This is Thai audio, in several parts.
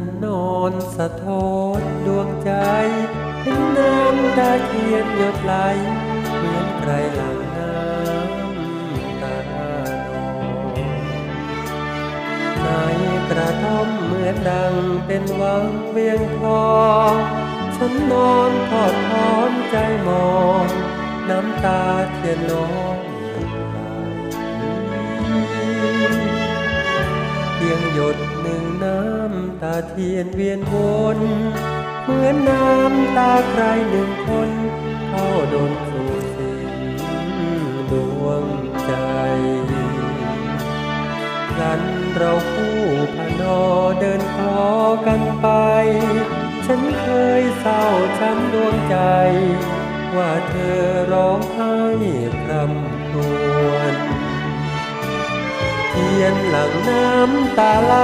นนอนสะท้อนดวงใจเห็นน้ำตาเทียนหยดไหลเหมือนใครหลังน้ำตาโนใจกระท่อมเหมือนดังเป็นวังเวียงทองฉันนอนทอดถอนใจมอง น้ำตาเทียนน้องำตาเทียนเวียนวนเหมือนน้ำตาใครหนึ่งคน เข้าโดนสู่สิ้นดวงใจพลันเราคู่พนอเดินคลอกันไป ฉันเคยเศร้าช้ำดวงใจ ว่าเธอร้องไห้พรำครวญเทียนหลังน้ำตาไหล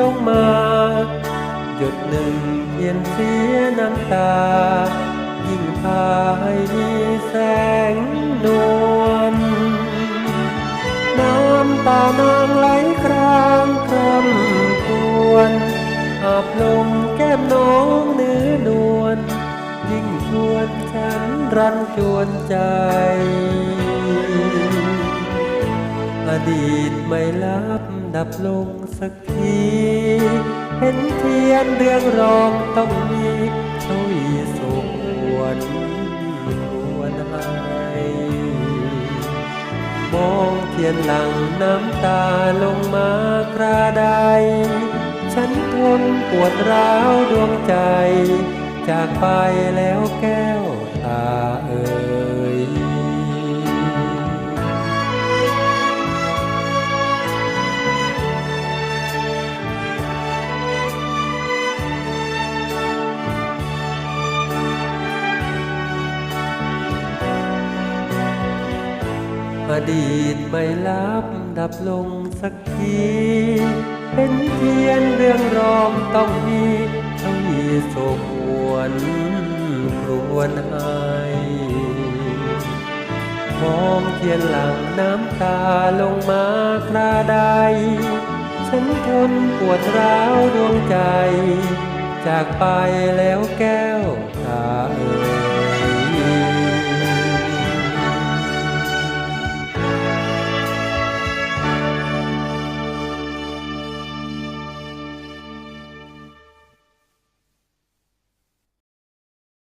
ลงมา หยดหนึ่งเทียนเสียน้ำตา ยิ่งพาให้มีแสงนวลน้ำตานางไหลครางครำควรอาบลงแก้มน้องเนื้อนวลยิ่งชวนฉันรันจวนใจอดีตไม่ลับดับลง สักที เห็นเทียนเรื่องรองต้องมีชวยสุขวนควรให้มองเทียนหลังน้ำตาลงมาคราใดฉันทนปวดร้าวดวงใจ จากไปแล้วแก้วตาเอ่ย อดีตไม่ลับดับลงสักที เป็นเทียนเรื่องรองต้องมีทวีโศกวนครวนให้มองเทียนหลังน้ำตาลงมาคราใดฉันทนปวดร้าวดวงใจ จากไปแล้วแก้